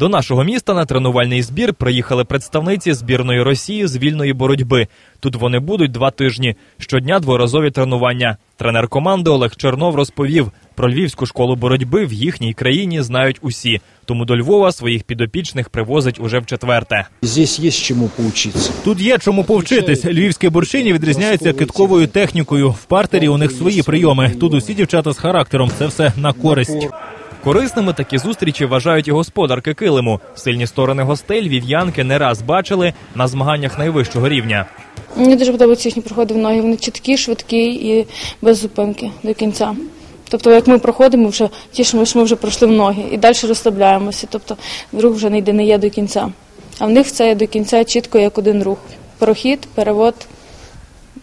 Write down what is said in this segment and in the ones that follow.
До нашого міста на тренувальний збір приїхали представниці збірної Росії з вільної боротьби. Тут вони будуть два тижні. Щодня дворазові тренування. Тренер команди Олег Чернов розповів про львівську школу боротьби в їхній країні знають усі. Тому до Львова своїх підопічних привозить уже в четверте. Здесь есть чему поучиться. Тут є чому повчитись. Львівські борщині відрізняються китковою технікою. В партері у них свої прийоми. Тут усі дівчата з характером. Це все на користь. Корисними такі зустрічі вважають і господарки килиму. Сильні сторони гостей львів'янки не раз бачили на змаганнях найвищого рівня. Мені дуже подобаються їхні проходи в ноги. Вони чіткі, швидкі і без зупинки до кінця. Тобто, як ми проходимо, вже тішимося, що ми вже пройшли в ноги і далі розслабляємося. Тобто, рух вже не йде, не є до кінця. А в них це є до кінця чітко як один рух. Прохід, перевод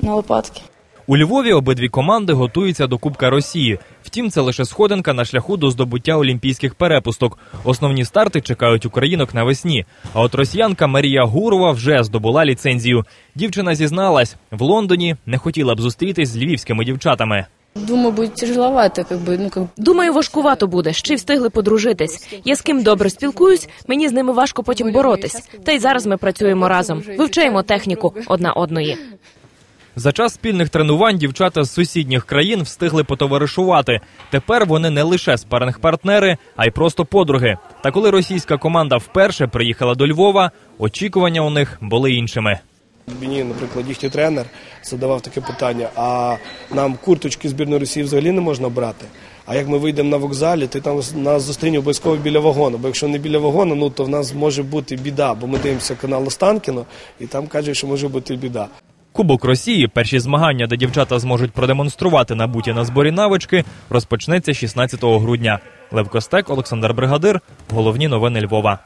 на лопатки. У Львові обидві команди готуються до Кубка Росії. Втім, це лише сходинка на шляху до здобуття олімпійських перепусток. Основні старти чекають українок навесні. А от росіянка Марія Гурова вже здобула ліцензію. Дівчина зізналась, в Лондоні не хотіла б зустрітись з львівськими дівчатами. Думаю, будет тяжеловато, как бы, ну, как Думаю, важкувато буде. Ще й встигли подружитись. Я з ким добре спілкуюсь, мені з ними важко потім боротись. Та й зараз ми працюємо разом, вивчаємо техніку одна одної. За час спільних тренувань дівчата з сусідніх країн встигли потоваришувати. Тепер вони не лише спаринг-партнери, а й просто подруги. Та коли російська команда вперше приїхала до Львова, очікування у них були іншими. Мені, наприклад, їхній тренер задавав таке питання: а нам курточки збірної Росії взагалі не можна брати. А як ми вийдемо на вокзалі, ти там нас зустріне обов'язково біля вагону. Бо якщо не біля вагону, ну то в нас може бути біда, бо ми дивимося канал Останкіно, і там кажуть, що може бути біда. Кубок Росії, перші змагання, де дівчата зможуть продемонструвати набуті на зборі навички, розпочнеться 16 грудня. Лев Костек, Олександр Бригадир. Головні новини Львова.